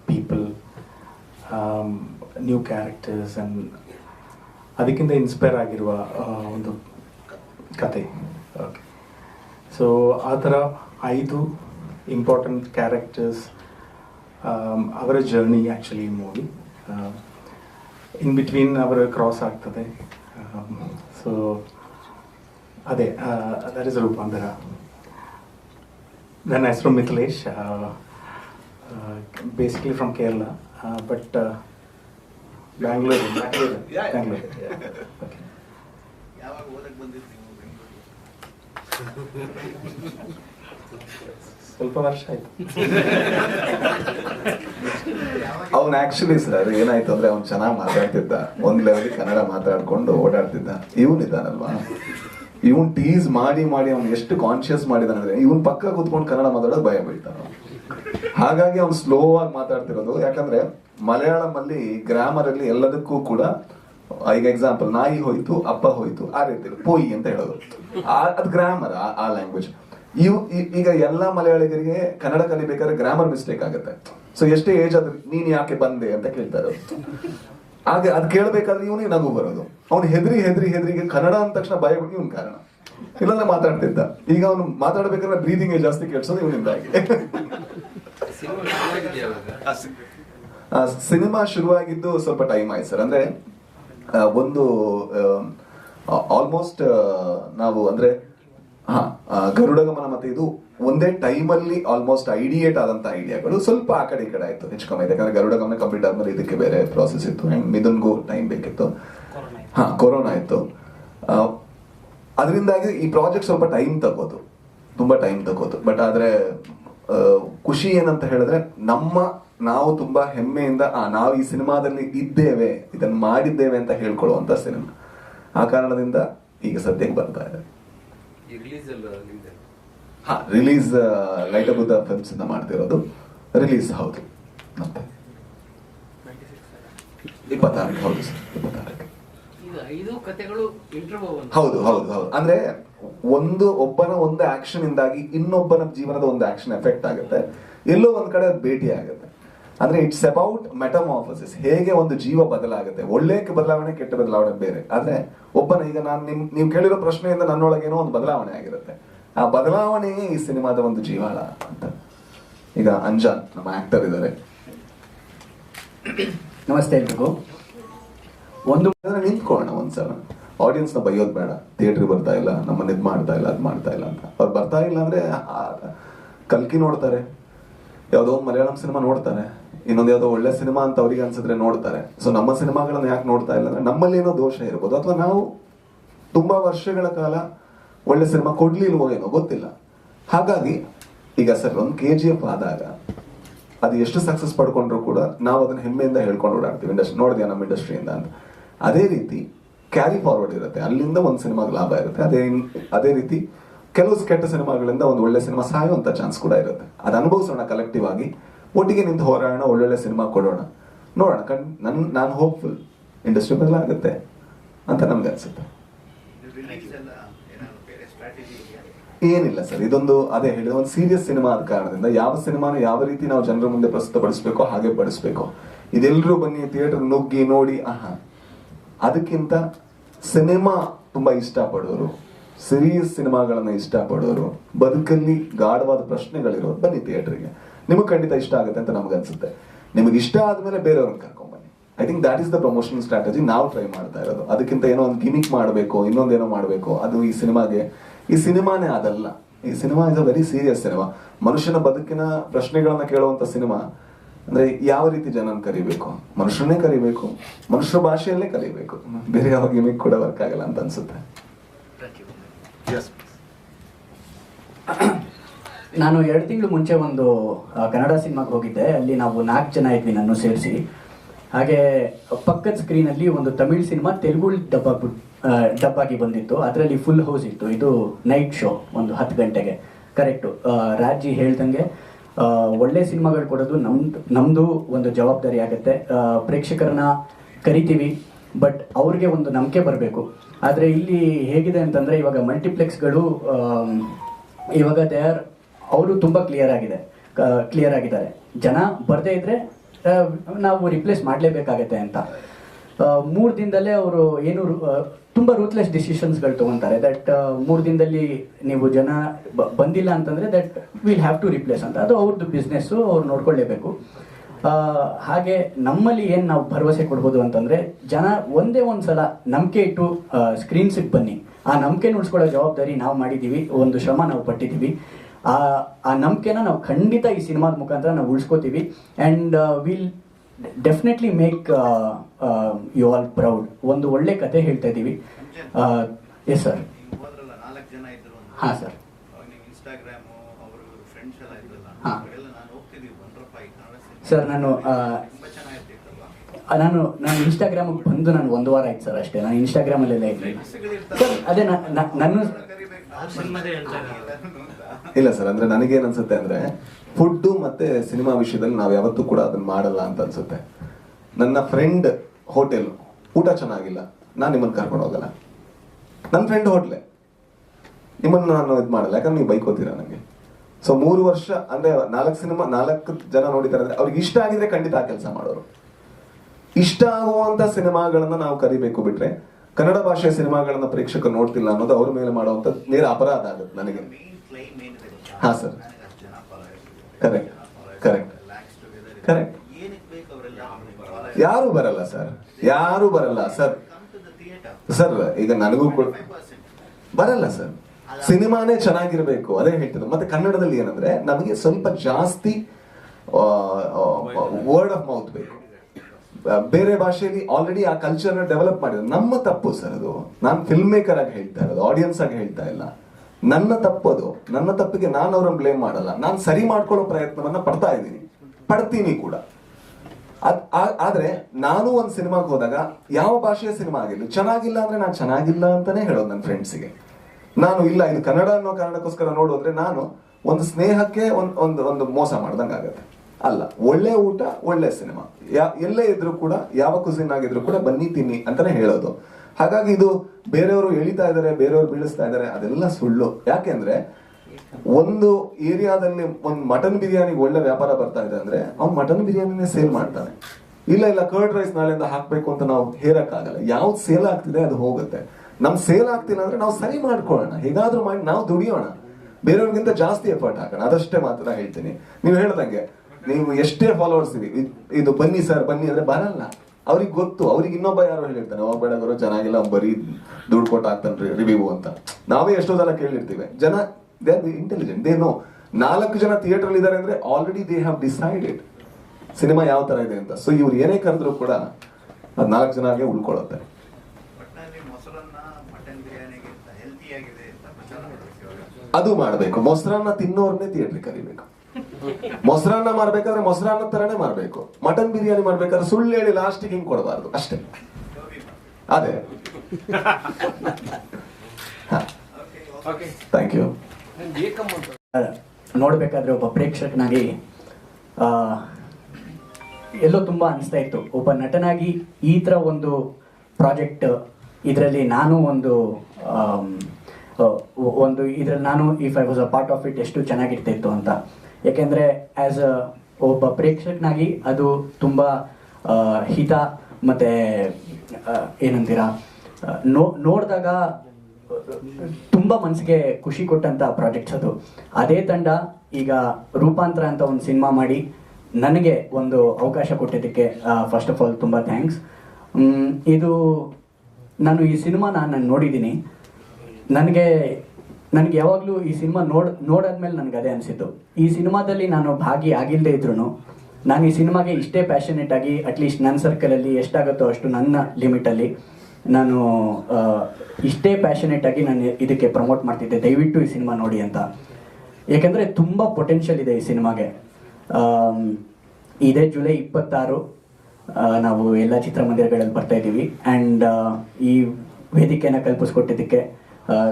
ಪೀಪಲ್ ನ್ಯೂ ಕ್ಯಾರೆಕ್ಟರ್ಸ್ ಆ್ಯಂಡ್ ಅದಕ್ಕಿಂತ ಇನ್ಸ್ಪೈರ್ ಆಗಿರುವ ಒಂದು ಕತೆ. ಓಕೆ ಸೊ ಆ ಥರ ಐದು ಇಂಪಾರ್ಟೆಂಟ್ ಕ್ಯಾರೆಕ್ಟರ್ಸ್ ಅವರ journey actually movie in between ಅವರ ಕ್ರಾಸ್ ಆಗ್ತದೆ. ಸೊ ಅದೇ ದಟ್ ಇಸ್ ರೂಪಾಂತರ ನನ್ನ ಹೆಸರು Mithilesh basically from Kerala but Bangalore ಸ್ವಲ್ಪ ವರ್ಷ ಆಯ್ತು. ಅವನ್ ಆಕ್ಚುಲಿ ಸರ್ ಏನಾಯ್ತು ಅಂದ್ರೆ ಅವ್ನು ಚೆನ್ನಾಗಿ ಮಾತಾಡ್ತಿದ್ದ. ಒಂದ್ ಲೆವೆಲ್ ಕನ್ನಡ ಮಾತಾಡ್ಕೊಂಡು ಓಡಾಡ್ತಿದ್ದ. ಇವನ್ ಇದ್ದಾನಲ್ವಾ? ಇವನ್ ಟೀಸ್ ಮಾಡಿ ಮಾಡಿ ಅವ್ನು ಎಷ್ಟು ಕಾನ್ಶಿಯಸ್ ಮಾಡಿದಾನೆ ಇವನ್ ಪಕ್ಕ ಕೂತ್ಕೊಂಡು ಕನ್ನಡ ಮಾತಾಡೋದು ಭಯ ಬೀಳ್ತಾನ ಹಾಗಾಗಿ ಅವ್ನು ಸ್ಲೋ ಆಗಿ ಮಾತಾಡ್ತಿರೋದು. ಯಾಕಂದ್ರೆ ಮಲಯಾಳಂ ಅಲ್ಲಿ ಗ್ರಾಮರ್ ಅಲ್ಲಿ ಎಲ್ಲದಕ್ಕೂ ಕೂಡ, ಈಗ ಎಕ್ಸಾಂಪಲ್ ನಾಯಿ ಹೋಯ್ತು, ಅಪ್ಪ ಹೋಯ್ತು, ಆ ರೀತಿ ಪೋಯಿ ಅಂತ ಹೇಳೋದು. ಅದು ಗ್ರಾಮರ್ ಆ ಲ್ಯಾಂಗ್ವೇಜ್ ಇವು ಈಗ ಎಲ್ಲಾ ಮಲಯಾಳಿಗರಿಗೆ ಕನ್ನಡ ಕಲಿಬೇಕಾದ್ರೆ ಗ್ರಾಮರ್ ಮಿಸ್ಟೇಕ್ ಆಗುತ್ತೆ. ಸೊ ಎಷ್ಟೇ ಏಜ್ ಆದ್ರೆ ನೀನ್ ಯಾಕೆ ಬಂದೆ ಅಂತ ಕೇಳ್ತಾರೆ ಆಗ ಅದ್ ಕೇಳಬೇಕಾದ್ರೆ ಇವನಿಗೆ ನಗು ಬರೋದು. ಅವ್ನು ಹೆದರಿ ಹೆದರಿ ಹೆದ್ರಿಗೆ ಕನ್ನಡ ಅಂದ ತಕ್ಷಣ ಭಯ ಬಿಟ್ಟು ಇವನ್ ಕಾರಣ. ಇಲ್ಲಾಂದ್ರೆ ಮಾತಾಡ್ತಿದ್ದ. ಈಗ ಅವನು ಮಾತಾಡ್ಬೇಕಾದ್ರೆ ಬ್ರೀದಿಂಗ್ ಜಾಸ್ತಿ ಕೇಳಿಸೋದು ಇವನಿಂದಾಗಿ? ಸಿನಿಮಾ ಶುರುವಾಗಿದ್ದು ಸ್ವಲ್ಪ ಟೈಮ್ ಆಯ್ತು ಸರ್. ಅಂದ್ರೆ ಒಂದು ಆಲ್ಮೋಸ್ಟ್ ನಾವು ಅಂದ್ರೆ ಹಾ ಆ, ಗರುಡ ಗಮನ ಮತ್ತೆ ಇದು ಒಂದೇ ಟೈಮಲ್ಲಿ ಆಲ್ಮೋಸ್ಟ್ ಐಡಿಯೇಟ್ ಆದಂತ ಐಡಿಯಾಗಳು ಸ್ವಲ್ಪ ಆ ಕಡೆ ಈ ಕಡೆ ಆಯ್ತು ಹೆಚ್ಚು ಕಮ್ಮಿ ಆಯ್ತು. ಯಾಕಂದ್ರೆ ಗರುಡಗಮನ ಕಂಪ್ಲೀಟ್ ಆದ್ಮೇಲೆ ಇದಕ್ಕೆ ಬೇರೆ ಪ್ರಾಸೆಸ್ ಇತ್ತು. ಅಂಡ್ ಮಿಥುನ್ಗೂ ಟೈಮ್ ಬೇಕಿತ್ತು. ಹಾ ಕೊರೋನಾ ಇತ್ತು. ಅದರಿಂದಾಗಿ ಈ ಪ್ರಾಜೆಕ್ಟ್ ಸ್ವಲ್ಪ ಟೈಮ್ ತಗೋದು. ತುಂಬಾ ಟೈಮ್ ತಗೋದು. ಬಟ್ ಆದ್ರೆ ಖುಷಿ ಏನಂತ ಹೇಳಿದ್ರೆ ನಮ್ಮ ನಾವು ತುಂಬಾ ಹೆಮ್ಮೆಯಿಂದ ನಾವು ಈ ಸಿನಿಮಾದಲ್ಲಿ ಇದ್ದೇವೆ ಇದನ್ನು ಮಾಡಿದ್ದೇವೆ ಅಂತ ಹೇಳ್ಕೊಳ್ಳುವಂತ ಸಿನಿಮಾ ಆ ಕಾರಣದಿಂದ ಈಗ ಸದ್ಯಕ್ಕೆ ಬರ್ತಾ ಇದೆ ಈ ರಿಲೀಸ್ ಎಲ್ಲ ನಿಮ್ದೆ ಹಾ ರಿಲೀಸ್ ಲೈಟ್ ಬುದ್ಧ ಫಿಲ್ಮ್ಸ್ ಇಂದ ಮಾಡ್ತಿರೋದು ರಿಲೀಸ್ ಹೌದು. ಮತ್ತೆ? ಇಪ್ಪತ್ತಾರಕ್ಕೆ ಹೌದು ಸರ್ ಇಪ್ಪತ್ತಾರಕ್ಕೆ. ಇದು ಐದು ಕತೆಗಳು ಇಂಟರ್ವ್ಯೂ ಹೌದು ಹೌದು ಹೌದು. ಅಂದ್ರೆ ಒಂದು ಒಬ್ಬನ ಒಂದು ಆಕ್ಷನ್ ಇಂದಾಗಿ ಇನ್ನೊಬ್ಬನ ಜೀವನದ ಒಂದು ಆಕ್ಷನ್ ಎಫೆಕ್ಟ್ ಆಗುತ್ತೆ. ಎಲ್ಲೋ ಒಂದ್ ಕಡೆ ಅದ್ ಭೇಟಿ ಆಗುತ್ತೆ ಅಂದ್ರೆ ಇಟ್ಸ್ ಅಬೌಟ್ ಮೆಟಮಾಫಸಿಸ್ ಹೇಗೆ ಒಂದು ಜೀವ ಬದಲಾಗುತ್ತೆ? ಒಳ್ಳೆ ಬದಲಾವಣೆ ಕೆಟ್ಟ ಬದಲಾವಣೆ ಬೇರೆ. ಆದ್ರೆ ಒಬ್ಬನ ಈಗ ನಾನು ನಿಮ್ ನೀವು ಕೇಳಿರೋ ಪ್ರಶ್ನೆಯಿಂದ ನನ್ನೊಳಗೇನೋ ಒಂದು ಬದಲಾವಣೆ ಆಗಿರುತ್ತೆ. ಆ ಬದಲಾವಣೆಯೇ ಈ ಸಿನಿಮಾದ ಒಂದು ಜೀವಾಳ ಅಂತ. ಈಗ ಅಂಜಾನ್ ನಮ್ಮ ಆಕ್ಟರ್ ಇದ್ದಾರೆ. ನಮಸ್ತೆ ಎಲ್ರಿಗೂ. ಒಂದು ನಿಂತ್ಕೊಳ್ಳೋಣ ಒಂದ್ಸಲ. ಆಡಿಯನ್ಸ್ನ ಬೈಯೋದ್ ಬೇಡ. ಥಿಯೇಟರ್ ಬರ್ತಾ ಇಲ್ಲ. ನಮ್ಮನ್ನ ಇದ್ ಮಾಡ್ತಾ ಇಲ್ಲ ಅದ್ ಮಾಡ್ತಾ ಇಲ್ಲ ಅಂತ. ಅವ್ರು ಬರ್ತಾ ಇಲ್ಲ ಅಂದ್ರೆ ಕಲ್ಕಿ ನೋಡ್ತಾರೆ. ಯಾವುದೋ ಮಲಯಾಳಂ ಸಿನಿಮಾ ನೋಡ್ತಾರೆ. ಇನ್ನೊಂದು ಯಾವುದೋ ಒಳ್ಳೆ ಸಿನಿಮಾ ಅಂತ ಅವ್ರಿಗೆ ಅನ್ಸಿದ್ರೆ ನೋಡ್ತಾರೆ. ಸೊ ನಮ್ಮ ಸಿನಿಮಾಗಳನ್ನ ಯಾಕೆ ನೋಡ್ತಾ ಇಲ್ಲ ಅಂದ್ರೆ ನಮ್ಮಲ್ಲಿ ಏನೋ ದೋಷ ಇರ್ಬೋದು. ಅಥವಾ ನಾವು ತುಂಬಾ ವರ್ಷಗಳ ಕಾಲ ಒಳ್ಳೆ ಸಿನಿಮಾ ಕೊಡ್ಲಿಲ್ವೋ ಏನೋ ಗೊತ್ತಿಲ್ಲ. ಹಾಗಾಗಿ, ಈಗ ಸರ್, ಒಂದು ಕೆ ಜಿ ಎಫ್ ಆದಾಗ ಅದು ಎಷ್ಟು ಸಕ್ಸಸ್ ಪಡ್ಕೊಂಡ್ರು ಕೂಡ ನಾವು ಅದನ್ನ ಹೆಮ್ಮೆಯಿಂದ ಹೇಳ್ಕೊಂಡು ಓಡಾಡ್ತೀವಿ. ಇಂಡಸ್ಟ್ರಿ ನೋಡಿದ್ಯಾ ನಮ್ಮ ಇಂಡಸ್ಟ್ರಿಯಿಂದ ಅಂತ. ಅದೇ ರೀತಿ ಕ್ಯಾರಿ ಫಾರ್ವರ್ಡ್ ಇರುತ್ತೆ. ಅಲ್ಲಿಂದ ಒಂದು ಸಿನಿಮಾಗೆ ಲಾಭ ಇರುತ್ತೆ. ಅದೇ ಅದೇ ರೀತಿ ಕೆಲವು ಕೆಟ್ಟ ಸಿನಿಮಾಗಳಿಂದ ಒಂದು ಒಳ್ಳೆ ಸಿನಿಮಾ ಸಾಯುವಂತ ಚಾನ್ಸ್ ಕೂಡ ಇರುತ್ತೆ. ಅದು ಅನುಭವಿಸೋಣ ಕಲೆಕ್ಟಿವ್ ಆಗಿ ಒಟ್ಟಿಗೆ ನಿಂತು ಹೋರಾಡೋಣ, ಒಳ್ಳೊಳ್ಳೆ ಸಿನಿಮಾ ಕೊಡೋಣ. ನೋಡೋಣ, ಕಣ್, ನನ್, ನಾನು ಹೋಪ್ಫುಲ್ ಇಂಡಸ್ಟ್ರಿ ಬದಲಾಗುತ್ತೆ ಅಂತ ನಮ್ಗೆ ಅನ್ಸುತ್ತೆ. ಏನಿಲ್ಲ ಸರ್, ಇದೊಂದು, ಅದೇ ಹೇಳಿದ, ಒಂದು ಸೀರಿಯಸ್ ಸಿನಿಮಾ ಆದ ಕಾರಣದಿಂದ ಯಾವ ಸಿನಿಮಾನ ಯಾವ ರೀತಿ ನಾವು ಜನರ ಮುಂದೆ ಪ್ರಸ್ತುತಪಡಿಸ್ಬೇಕೋ ಹಾಗೆ ಪಡಿಸ್ಬೇಕು ಇದೆಲ್ಲರೂ ಬನ್ನಿ ಥಿಯೇಟರ್ ನುಗ್ಗಿ ನೋಡಿ, ಆಹಾ. ಅದಕ್ಕಿಂತ ಸಿನಿಮಾ ತುಂಬಾ ಇಷ್ಟಪಡೋರು ಸೀರಿಯಸ್ ಸಿನಿಮಾಗಳನ್ನ ಇಷ್ಟಪಡೋರು, ಬದುಕಲ್ಲಿ ಗಾಢವಾದ ಪ್ರಶ್ನೆಗಳಿರೋದು ಬನ್ನಿ ಥಿಯೇಟರ್ಗೆ ನಿಮಗೆ ಖಂಡಿತ ಇಷ್ಟ ಆಗುತ್ತೆ ಅಂತ ನಮ್ಗೆ ಅನ್ಸುತ್ತೆ. ನಿಮಗೆ ಇಷ್ಟ ಆದ್ಮೇಲೆ ಬೇರೆಯವ್ರನ್ನ ಕರ್ಕೊಂಬನ್ನಿ I think that is the promotion strategy ನಾವು ಟ್ರೈ ಮಾಡ್ತಾ ಇರೋದು. ಅದಕ್ಕಿಂತ ಏನೋ ಒಂದು ಗಿಮಿಕ್ ಮಾಡಬೇಕು ಇನ್ನೊಂದೇನೋ ಮಾಡಬೇಕು, ಅದು ಈ ಸಿನಿಮಾಗೆ. ಈ ಸಿನಿಮಾನೇ ಅದಲ್ಲ. ಈ cinema is a very serious cinema ಮನುಷ್ಯನ ಬದುಕಿನ ಪ್ರಶ್ನೆಗಳನ್ನ ಕೇಳುವಂತ ಸಿನಿಮಾ. ಅಂದ್ರೆ ಯಾವ ರೀತಿ ಜನನ ಕರಿಬೇಕು? ಮನುಷ್ಯರನ್ನೇ ಕರಿಬೇಕು. ಮನುಷ್ಯರ ಭಾಷೆಯಲ್ಲೇ ಕಲಿಬೇಕು ಬೇರೆ ಯಾವ ಗಿಮಿಕ್ ಕೂಡ ವರ್ಕ್ ಆಗಲ್ಲ ಅಂತ ಅನ್ಸುತ್ತೆ. ನಾನು ಎರಡು ತಿಂಗಳು ಮುಂಚೆ ಒಂದು ಕನ್ನಡ ಸಿನಿಮಾಗೆ ಹೋಗಿದ್ದೆ. ಅಲ್ಲಿ ನಾವು ನಾಲ್ಕು ಜನ ಇದ್ವಿ ನನ್ನ ಸೇರಿಸಿ. ಹಾಗೆ ಪಕ್ಕದ ಸ್ಕ್ರೀನಲ್ಲಿ ಒಂದು ತಮಿಳ್ ಸಿನಿಮಾ ತೆಲುಗು ಡಬ್ಬಾಗಿ ಡಬ್ಬಾಗಿ ಬಂದಿತ್ತು. ಅದರಲ್ಲಿ ಫುಲ್ ಹೌಸ್ ಇತ್ತು. ಇದು ನೈಟ್ ಶೋ ಒಂದು ಹತ್ತು ಗಂಟೆಗೆ. ಕರೆಕ್ಟು ರಾಜಿ ಹೇಳ್ದಂಗೆ ಒಳ್ಳೆ ಸಿನಿಮಾಗಳು ಕೊಡೋದು ನಮ್ದು ನಮ್ಮದು ಒಂದು ಜವಾಬ್ದಾರಿ ಆಗುತ್ತೆ. ಪ್ರೇಕ್ಷಕರನ್ನ ಕರಿತೀವಿ, ಬಟ್ ಅವ್ರಿಗೆ ಒಂದು ನಂಬಿಕೆ ಬರಬೇಕು. ಆದರೆ ಇಲ್ಲಿ ಹೇಗಿದೆ ಅಂತಂದರೆ, ಇವಾಗ ಮಲ್ಟಿಪ್ಲೆಕ್ಸ್ಗಳು ಇವಾಗ ದೇ ಆರ್ ಅವರು ತುಂಬ ಕ್ಲಿಯರ್ ಆಗಿದೆ. ಕ್ಲಿಯರ್ ಆಗಿದ್ದಾರೆ. ಜನ ಬರದೇ ಇದ್ರೆ ನಾವು ರಿಪ್ಲೇಸ್ ಮಾಡಲೇಬೇಕಾಗತ್ತೆ ಅಂತ. ಮೂರು ದಿನದಲ್ಲೇ ಅವರು ಏನು ತುಂಬ ರೂತ್ಲೆಸ್ ಡಿಸಿಷನ್ಸ್ಗಳು ತೊಗೊತಾರೆ. ದಟ್ ಮೂರು ದಿನದಲ್ಲಿ ನೀವು ಜನ ಬಂದಿಲ್ಲ ಅಂತಂದರೆ that will have to replace ಅಂತ. ಅದು ಅವ್ರದ್ದು ಬಿಸ್ನೆಸ್ಸು ಅವ್ರು ನೋಡ್ಕೊಳ್ಳೇಬೇಕು. ಹಾಗೆ ನಮ್ಮಲ್ಲಿ ಏನು ನಾವು ಭರವಸೆ ಕೊಡ್ಬೋದು ಅಂತಂದ್ರೆ, ಜನ ಒಂದೇ ಒಂದು ಸಲ ನಂಬಿಕೆ ಇಟ್ಟು ಸ್ಕ್ರೀನ್ಸಿಗೆ ಬನ್ನಿ. ಆ ನಂಬಿಕೆ ಉಳಿಸ್ಕೊಳ್ಳೋ ಜವಾಬ್ದಾರಿ ನಾವು ಮಾಡಿದ್ದೀವಿ ಒಂದು ಶ್ರಮ ನಾವು ಪಟ್ಟಿದ್ದೀವಿ. ಆ ಆ ನಂಬಿಕೆನ ನಾವು ಖಂಡಿತ ಈ ಸಿನಿಮಾದ ಮುಖಾಂತರ ನಾವು ಉಳಿಸ್ಕೋತೀವಿ. And will definitely make you all proud ಒಂದು ಒಳ್ಳೆ ಕತೆ ಹೇಳ್ತಾ ಇದ್ದೀವಿ. ಎಸ್ ಸರ್ ಹಾಂ ನಾಲ್ಕು ಜನ ಇದ್ರು ಅಂತ. ಹಾ, ಸರ್. ಸರ್, ನಾನು, ನಾನು ನಾನು ಇನ್ಸ್ಟಾಗ್ರಾಮಿಗೆ ಬಂದು ನಾನು ಒಂದು ವಾರ ಆಯ್ತು ಸರ್ ಅಷ್ಟೇ. ನಾನು ಇನ್ಸ್ಟಾಗ್ರಾಮಲ್ಲೆಲ್ಲ ಇದ್ದೀನಿ ಸರ್ ಅದೇ ನನ್ನ ಇಲ್ಲ ಸರ್, ಅಂದ್ರೆ ನನಗೇನ್ ಅನ್ಸುತ್ತೆ ಅಂದ್ರೆ ಫುಡ್ ಮತ್ತೆ ಸಿನಿಮಾ ವಿಷಯದಲ್ಲಿ ನಾವು ಯಾವತ್ತೂ ಕೂಡ ಅದನ್ನ ಮಾಡಲ್ಲ ಅಂತ ಅನ್ಸುತ್ತೆ. ನನ್ನ ಫ್ರೆಂಡ್ ಹೋಟೆಲ್ ಊಟ ಚೆನ್ನಾಗಿಲ್ಲ, ನಾನು ನಿಮ್ಮನ್ನ ಕರ್ಕೊಂಡು ಹೋಗಲ್ಲ. ನನ್ನ ಫ್ರೆಂಡ್ ಹೋಟ್ಲೆ ನಿಮ್ಮನ್ನ ನಾನು ಇದು ಮಾಡಲ್ಲ, ಯಾಕಂದ್ರೆ ನೀವು ಬೈಕೋತೀರಾ ನನಗೆ ಸೊ ಮೂರು ವರ್ಷ, ಅಂದ್ರೆ ನಾಲ್ಕು ಸಿನಿಮಾ, ನಾಲ್ಕು ಜನ ನೋಡಿದ್ದಾರೆ ಅಂದ್ರೆ ಅವ್ರಿಗೆ ಇಷ್ಟ ಆಗಿದ್ರೆ ಖಂಡಿತ ಆ ಕೆಲಸ ಮಾಡೋರು. ಇಷ್ಟ ಆಗುವಂತ ಸಿನಿಮಾಗಳನ್ನ ನಾವು ಕರಿಬೇಕು ಬಿಟ್ರೆ ಕನ್ನಡ ಭಾಷೆಯ ಸಿನಿಮಾಗಳನ್ನ ಪ್ರೇಕ್ಷಕರು ನೋಡ್ತಿಲ್ಲ ಅನ್ನೋದು ಅವ್ರ ಮೇಲೆ ಮಾಡುವಂತ ನೇರ ಅಪರಾಧ ಆಗುತ್ತೆ ನನಗೆ. ಹಾ, ಸರ್. ಕರೆಕ್ಟ್ ಕರೆಕ್ಟ್ ಕರೆಕ್ಟ್ ಯಾರು ಬರಲ್ಲ ಸರ್ ಯಾರು ಬರಲ್ಲ ಸರ್. ಸರ್ ಈಗ ನನಗೂ ಕೂಡ ಬರಲ್ಲ ಸರ್ ಸಿನಿಮಾನೇ ಚೆನ್ನಾಗಿರ್ಬೇಕು ಅದೇ ಹೇಳ್ತಿದ್ರು ಮತ್ತೆ ಕನ್ನಡದಲ್ಲಿ ಏನಂದ್ರೆ ನಮಗೆ ಸ್ವಲ್ಪ ಜಾಸ್ತಿ ವರ್ಡ್ ಆಫ್ ಮೌತ್ ಬೇಕು. ಬೇರೆ ಭಾಷೆಯಲ್ಲಿ ಆಲ್ರೆಡಿ ಆ ಕಲ್ಚರ್ ಡೆವಲಪ್ ಮಾಡಿದ್ರು ನಮ್ಮ ತಪ್ಪು ಸರ್ ಅದು. ನಾನು ಫಿಲ್ಮ್ ಮೇಕರ್ ಆಗಿ ಹೇಳ್ತಾ ಇರೋದು ಆಡಿಯನ್ಸ್ ಆಗಿ ಹೇಳ್ತಾ ಇಲ್ಲ. ನನ್ನ ತಪ್ಪದು ನನ್ನ ತಪ್ಪಿಗೆ ನಾನು ಅವ್ರನ್ನ ಬ್ಲೇಮ್ ಮಾಡಲ್ಲ. ನಾನು ಸರಿ ಮಾಡ್ಕೊಳ್ಳೋ ಪ್ರಯತ್ನವನ್ನ ಪಡ್ತಾ ಇದ್ದೀನಿ. ಪಡ್ತೀನಿ ಕೂಡ. ಅದ್- ಆದ್ರೆ ನಾನು ಒಂದ್ ಸಿನಿಮಾಗೆ ಹೋದಾಗ ಯಾವ ಭಾಷೆಯ ಸಿನಿಮಾ ಆಗಿರ್ಲಿ, ಚೆನ್ನಾಗಿಲ್ಲ ಅಂದ್ರೆ ನಾನು ಚೆನ್ನಾಗಿಲ್ಲ ಅಂತಾನೆ ಹೇಳೋದು ನನ್ನ ಫ್ರೆಂಡ್ಸಿಗೆ ನಾನು ಇಲ್ಲ, ಇದು ಕನ್ನಡ ಅನ್ನೋ ಕಾರಣಕ್ಕೋಸ್ಕರ ನೋಡೋದ್ರೆ ನಾನು ಒಂದು ಸ್ನೇಹಕ್ಕೆ ಒಂದ್, ಒಂದು ಒಂದು ಮೋಸ ಮಾಡ್ದಂಗೆ ಆಗತ್ತೆ. ಅಲ್ಲ, ಒಳ್ಳೆ ಊಟ, ಒಳ್ಳೆ ಸಿನಿಮಾ. ಯಾ, ಎಲ್ಲೇ ಇದ್ರು ಕೂಡ, ಯಾವ ಕುಸಿನ್ ಆಗಿದ್ರು ಕೂಡ ಬನ್ನಿ, ತಿನ್ನಿ ಅಂತಾನೆ ಹೇಳೋದು. ಹಾಗಾಗಿ ಇದು ಬೇರೆಯವರು ಎಳಿತಾ ಇದ್ದಾರೆ, ಬೇರೆಯವರು ಬೀಳಿಸ್ತಾ ಇದ್ದಾರೆ, ಅದೆಲ್ಲ ಸುಳ್ಳು. ಯಾಕೆಂದ್ರೆ ಒಂದು ಏರಿಯಾದಲ್ಲಿ ಒಂದು ಮಟನ್ ಬಿರಿಯಾನಿಗೆ ಒಳ್ಳೆ ವ್ಯಾಪಾರ ಬರ್ತಾ ಇದೆ ಅಂದ್ರೆ ಅವ್ನು ಮಟನ್ ಬಿರಿಯಾನಿನೇ ಸೇಲ್ ಮಾಡ್ತಾನೆ. ಇಲ್ಲ ಇಲ್ಲ ಕರ್ಡ್ ರೈಸ್ ನಾಳೆಯಿಂದ ಹಾಕ್ಬೇಕು ಅಂತ ನಾವು ಹೇರಕ್ಕಾಗಲ್ಲ. ಯಾವ್ದು ಸೇಲ್ ಆಗ್ತಿದೆ ಅದು ಹೋಗುತ್ತೆ. ನಮ್ ಸೇಲ್ ಆಗ್ತಿಲ್ಲ ಅಂದ್ರೆ ನಾವು ಸರಿ ಮಾಡ್ಕೊಳ್ಳೋಣ. ಹೇಗಾದ್ರೂ ಮಾಡಿ ನಾವು ದುಡಿಯೋಣ. ಬೇರೆಯವ್ರಿಗಿಂತ ಜಾಸ್ತಿ ಎಫರ್ಟ್ ಹಾಕೋಣ. ಅದಷ್ಟೇ ಮಾತ್ರ ಹೇಳ್ತೀನಿ. ನೀವು ಹೇಳ್ದಂಗೆ, ನೀವು ಎಷ್ಟೇ ಫಾಲೋವರ್ಸ್ ಇದ್- ಇದು ಬನ್ನಿ ಸರ್ ಬನ್ನಿ ಅಂದ್ರೆ ಬರಲ್ಲ. ಅವ್ರಿಗೆ ಗೊತ್ತು ಅವ್ರಿಗೆ ಇನ್ನೊಬ್ಬ ಯಾರೋ ಹೇಳಿರ್ತಾನೆ ಅವಾಗ ಬೇಡ ಗುರು ಚೆನ್ನಾಗಿಲ್ಲ ಬರೀ ದುಡ್ಡು ಕೊಟ್ಟು ಹಾಕ್ತಾನ್ರಿ ರಿವ್ಯೂ ಅಂತ. ನಾವೇ ಎಷ್ಟೋ ಸಲ ಕೇಳಿರ್ತೀವಿ. ಜನ they are intelligent they know ನಾಲ್ಕು ಜನ ಥಿಯೇಟರ್ ಇದ್ದಾರೆ ಅಂದ್ರೆ already they have decided cinema ಯಾವ ತರ ಇದೆ ಅಂತ. ಸೊ ಇವ್ರು ಏನೇ ಕರೆದ್ರು ಕೂಡ ಅದ್ ನಾಲ್ಕು ಜನ ಉಳ್ಕೊಳ್ಳುತ್ತೆ. ಅಂತ ಪ್ರಚಾರ ಅದು ಮಾಡಬೇಕು. ಮೊಸರನ್ನ ತಿನ್ನೋರ್ನೇ ಥಿಯೇಟ್ರಿಗೆ ಕರಿಬೇಕು. ಮೊಸರನ್ನ ಮಾಡ್ಬೇಕಾದ್ರೆ ಮೊಸರನ್ನ ತರನೇ ಮಾಡ್ಬೇಕು ಮಟನ್ ಬಿರಿಯಾನಿ ಮಾಡ್ಬೇಕಾದ್ರೆ ಸುಳ್ಳು ಹೇಳಿ ಲಾಸ್ಟಿಗೆ ಹಿಂಗ್ ಕೊಡಬಾರ್ದು. ಅಷ್ಟೇ. ಅದೇ. ಥ್ಯಾಂಕ್ ಯು ನೋಡ್ಬೇಕಾದ್ರೆ ಒಬ್ಬ ಪ್ರೇಕ್ಷಕನಾಗಿ ಆ, ಎಲ್ಲೋ ತುಂಬಾ ಅನಿಸ್ತಾ ಇತ್ತು. ಒಬ್ಬ ನಟನಾಗಿ ಈ ಥರ ಒಂದು ಪ್ರಾಜೆಕ್ಟ್ ಇದರಲ್ಲಿ ನಾನು ಒಂದು ಒಂದು ಇದರಲ್ಲಿ ನಾನು if I was a part of it ಎಷ್ಟು ಚೆನ್ನಾಗಿರ್ತಿತ್ತು ಅಂತ. ಯಾಕೆಂದರೆ ಆ್ಯಸ್ ಅ ಒಬ್ಬ ಪ್ರೇಕ್ಷಕನಾಗಿ ಅದು ತುಂಬ ಹಿತ ಮತ್ತು ಏನಂತೀರಾ ನೋ, ನೋಡಿದಾಗ ತುಂಬಾ ಮನಸ್ಸಿಗೆ ಖುಷಿ ಕೊಟ್ಟಂತ ಪ್ರಾಜೆಕ್ಟ್ಸ್ ಅದು. ಅದೇ ತಂಡ ಈಗ ರೂಪಾಂತರ ಅಂತ ಒಂದು ಸಿನಿಮಾ ಮಾಡಿ ನನಗೆ ಒಂದು ಅವಕಾಶ ಕೊಟ್ಟಿದ್ದಕ್ಕೆ ಫಸ್ಟ್ ಆಫ್ ಆಲ್ ತುಂಬಾ ಥ್ಯಾಂಕ್ಸ್ ಇದು ನಾನು ಈ ಸಿನಿಮಾ ನಾನು ನೋಡಿದ್ದೀನಿ. ನನಗೆ ನನಗೆ ಯಾವಾಗಲೂ ಈ ಸಿನಿಮಾ ನೋಡ್, ನೋಡಾದ್ಮೇಲೆ ನನಗೆ ಅದೇ ಅನಿಸಿತ್ತು ಈ ಸಿನಿಮಾದಲ್ಲಿ ನಾನು ಭಾಗಿ ಆಗಿಲ್ಲದೆ ಇದ್ರು ನಾನು ಈ ಸಿನಿಮಾಗೆ ಇಷ್ಟೇ ಪ್ಯಾಷನೇಟ್ ಆಗಿ ಅಟ್ಲೀಸ್ಟ್ ನನ್ನ ಸರ್ಕಲಲ್ಲಿ ಎಷ್ಟಾಗುತ್ತೋ ಅಷ್ಟು ನನ್ನ ಲಿಮಿಟಲ್ಲಿ ನಾನು ಇಷ್ಟೇ ಪ್ಯಾಷನೇಟ್ ಆಗಿ ನಾನು ಇದಕ್ಕೆ ಪ್ರಮೋಟ್ ಮಾಡ್ತಿದ್ದೆ. ದಯವಿಟ್ಟು ಈ ಸಿನಿಮಾ ನೋಡಿ ಅಂತ. ಏಕೆಂದರೆ ತುಂಬ ಪೊಟೆನ್ಷಿಯಲ್ ಇದೆ ಈ ಸಿನಿಮಾಗೆ. ಇದೇ ಜುಲೈ ಇಪ್ಪತ್ತಾರು ನಾವು ಎಲ್ಲ ಚಿತ್ರಮಂದಿರಗಳಲ್ಲಿ ಬರ್ತಾ ಇದ್ದೀವಿ. ಆ್ಯಂಡ್ ಈ ವೇದಿಕೆಯನ್ನು ಕಲ್ಪಿಸ್ಕೊಟ್ಟಿದ್ದಕ್ಕೆ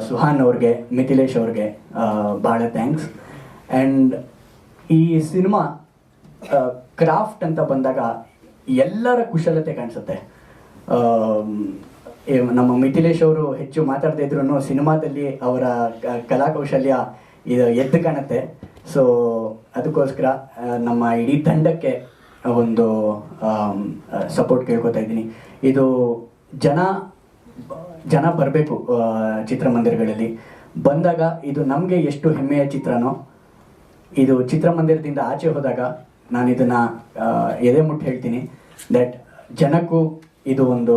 ಸುಹಾನ್ ಅವ್ರಿಗೆ, ಮಿಥಿಲೇಶ್ ಅವ್ರಿಗೆ ಭಾಳ ಥ್ಯಾಂಕ್ಸ್ ಆ್ಯಂಡ್ ಈ ಸಿನಿಮಾ ಕ್ರಾಫ್ಟ್ ಅಂತ ಬಂದಾಗ ಎಲ್ಲರ ಕುಶಲತೆ ಕಾಣಿಸುತ್ತೆ. ನಮ್ಮ ಮಿಥಿಲೇಶ್ ಅವರು ಹೆಚ್ಚು ಮಾತಾಡದೇ ಇದ್ರು ಸಿನಿಮಾದಲ್ಲಿ ಅವರ ಕಲಾಕೌಶಲ್ಯ ಕಲಾ ಕೌಶಲ್ಯ ಇದು ಎದ್ದು ಕಾಣುತ್ತೆ. ಸೊ ಅದಕ್ಕೋಸ್ಕರ ನಮ್ಮ ಇಡೀ ತಂಡಕ್ಕೆ ಒಂದು ಸಪೋರ್ಟ್ ಕೇಳ್ಕೊತಾ ಇದ್ದೀನಿ. ಇದು ಜನ ಜನ ಬರಬೇಕು ಚಿತ್ರಮಂದಿರಗಳಲ್ಲಿ. ಬಂದಾಗ ಇದು ನಮಗೆ ಎಷ್ಟು ಹೆಮ್ಮೆಯ ಚಿತ್ರನೋ, ಇದು ಚಿತ್ರಮಂದಿರದಿಂದ ಆಚೆ ಹೋದಾಗ ನಾನು ಇದನ್ನು ಎದೆ ಮುಟ್ಟು ಹೇಳ್ತೀನಿ. ದಟ್ ಜನಕ್ಕೂ ಇದು ಒಂದು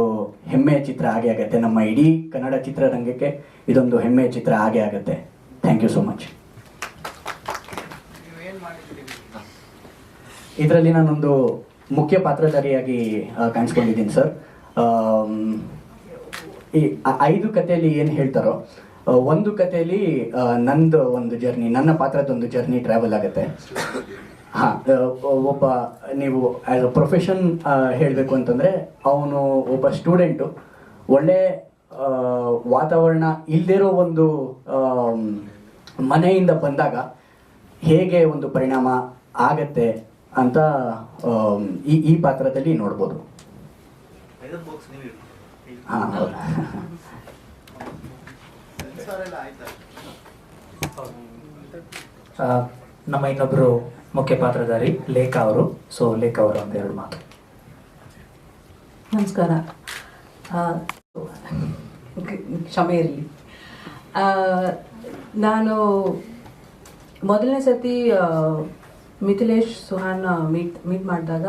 ಹೆಮ್ಮೆಯ ಚಿತ್ರ ಆಗೇ ಆಗುತ್ತೆ. ನಮ್ಮ ಇಡೀ ಕನ್ನಡ ಚಿತ್ರರಂಗಕ್ಕೆ ಇದೊಂದು ಹೆಮ್ಮೆಯ ಚಿತ್ರ ಆಗೇ ಆಗುತ್ತೆ. ಥ್ಯಾಂಕ್ ಯು ಸೋ ಮಚ್ ಇದರಲ್ಲಿ ನಾನೊಂದು ಮುಖ್ಯ ಪಾತ್ರಧಾರಿಯಾಗಿ ಕಾಣಿಸ್ಕೊಂಡಿದ್ದೀನಿ ಸರ್ ಈ ಐದು ಕಥೆಯಲ್ಲಿ ಏನು ಹೇಳ್ತಾರೋ ಒಂದು ಕಥೆಯಲ್ಲಿ ನಂದು ಒಂದು ಜರ್ನಿ ನನ್ನ ಪಾತ್ರದೊಂದು ಜರ್ನಿ ಟ್ರಾವೆಲ್ ಆಗುತ್ತೆ. ಹಾ ಒಬ್ಬ ನೀವು ಆಸ್ ಅ ಪ್ರೊಫೆಷನ್ ಹೇಳಬೇಕು ಅಂತಂದ್ರೆ, ಅವನು ಒಬ್ಬ ಸ್ಟೂಡೆಂಟು ಒಳ್ಳೆ ವಾತಾವರಣ ಇಲ್ದಿರೋ ಒಂದು ಮನೆಯಿಂದ ಬಂದಾಗ ಹೇಗೆ ಒಂದು ಪರಿಣಾಮ ಆಗತ್ತೆ ಅಂತ ಈ ಈ ಪಾತ್ರದಲ್ಲಿ ನೋಡ್ಬೋದು. ಹಾ ನಮ್ಮ ಇನ್ನೊಬ್ಬರು ಮುಖ್ಯ ಪಾತ್ರಧಾರಿ ಲೇಖ ಅವರು. ಸೊ ಲೇಖಾ ಅವರು ಎರಡು ಮಾತು. ನಮಸ್ಕಾರ. ಕ್ಷಮೆ ಇರಲಿ. ನಾನು ಮೊದಲನೇ ಸತಿ ಮಿಥಿಲೇಶ್ ಸುಹಾನ್ ಮೀಟ್ ಮೀಟ್ ಮಾಡಿದಾಗ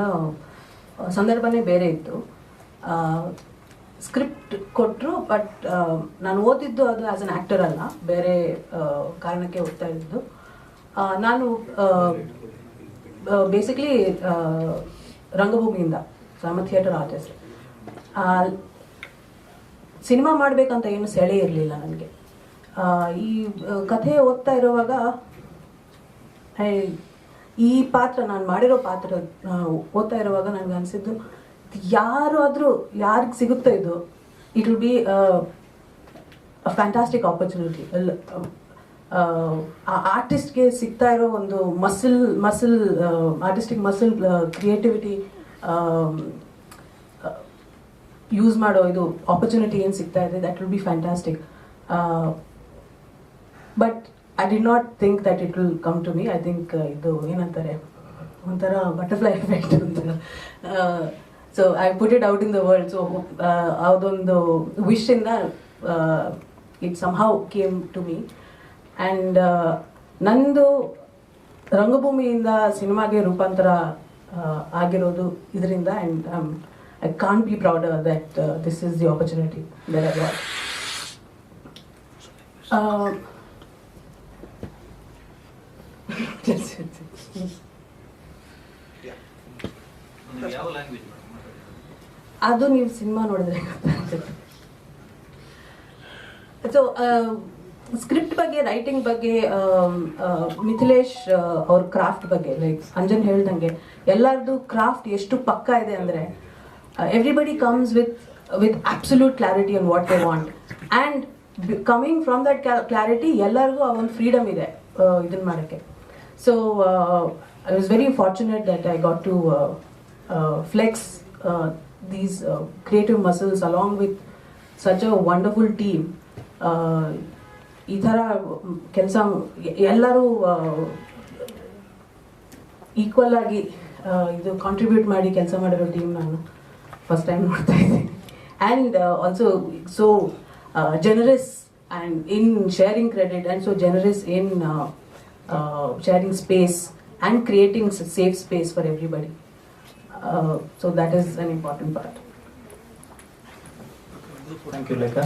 ಸಂದರ್ಭನೇ ಬೇರೆ ಇತ್ತು. ಸ್ಕ್ರಿಪ್ಟ್ ಕೊಟ್ಟರು ಬಟ್ ನಾನು ಓದಿದ್ದು ಅದು ಆ್ಯಸ್ ಅನ್ ಆ್ಯಕ್ಟರ್ ಅಲ್ಲ, ಬೇರೆ ಕಾರಣಕ್ಕೆ ಓದ್ತಾ ಇದ್ದು ನಾನು ಬೇಸಿಕ್ಲಿ ರಂಗಭೂಮಿಯಿಂದ ಸಾಮ ಥಿಯೇಟರ್ ಆರ್ಟಿಸ್ಟ್ ಸಿನಿಮಾ ಮಾಡಬೇಕಂತ ಏನು ಸೆಳೆ ಇರಲಿಲ್ಲ ನನಗೆ. ಈ ಕಥೆ ಓದ್ತಾ ಇರುವಾಗ ಈ ಪಾತ್ರ, ನಾನು ಮಾಡಿರೋ ಪಾತ್ರ ಓದ್ತಾ ಇರುವಾಗ ನನಗೆ ಅನಿಸಿದ್ದು ಯಾರು ಆದರೂ ಯಾರಿಗೆ ಸಿಗುತ್ತೆ ಇದು it will be fantastic opportunity ಆ ಆರ್ಟಿಸ್ಟ್ಗೆ ಸಿಗ್ತಾ ಇರೋ ಒಂದು muscle muscle artistic muscle creativity use ಮಾಡೋ ಇದು ಆಪರ್ಚುನಿಟಿ ಏನು ಸಿಗ್ತಾ ಇದೆ that will be fantastic but I did not think that it will come to me I think ಇದು ಏನಂತಾರೆ, ಒಂಥರ ಬಟರ್ಫ್ಲೈ ಎಫೆಕ್ಟ್ ಅಂತ. So I put it out in the world so ಅದೊಂದು ವಿಶಿಂದ it somehow came to me and ನಂದು ರಂಗಭೂಮಿಯಿಂದ ಸಿನಿಮಾಗೆ ರೂಪಾಂತರ ಆಗಿರೋದು ಇದರಿಂದ and I can be proud that this is the opportunity that I got ಯಾವ ಲ್ಯಾಂಗ್ವೇಜ್ ಅದು ನೀವು ಸಿನಿಮಾ ನೋಡಿದ್ರೆ ಸೊ ಸ್ಕ್ರಿಪ್ಟ್ ಬಗ್ಗೆ ರೈಟಿಂಗ್ ಬಗ್ಗೆ ಮಿಥಿಲೇಶ್ ಅವ್ರ ಕ್ರಾಫ್ಟ್ ಬಗ್ಗೆ ಲೈಕ್ ಅಂಜನ್ ಹೇಳ್ದಂಗೆ, ಎಲ್ಲರದು ಕ್ರಾಫ್ಟ್ ಎಷ್ಟು ಪಕ್ಕ ಇದೆ ಅಂದ್ರೆ everybody comes with with absolute clarity on what they want and coming from that clarity ಎಲ್ಲರಿಗೂ ಆ ಒಂದು ಫ್ರೀಡಮ್ ಇದೆ ಇದನ್ನ ಮಾಡೋಕ್ಕೆ. So I was very fortunate that I got to flex these creative muscles along with such a wonderful team ಈ ಥರ ಕೆಲಸ ಎಲ್ಲರೂ ಈಕ್ವಲ್ ಆಗಿ ಇದು ಕಾಂಟ್ರಿಬ್ಯೂಟ್ ಮಾಡಿ ಕೆಲಸ ಮಾಡಿರೋ ಟೀಮ್ ನಾನು ಫಸ್ಟ್ ಟೈಮ್ ನೋಡ್ತಾ ಇದ್ದೀನಿ. And also so generous and in sharing credit and so generous in sharing space and creating safe space for everybody Uh, so that is an important part. Thank you, Lekha.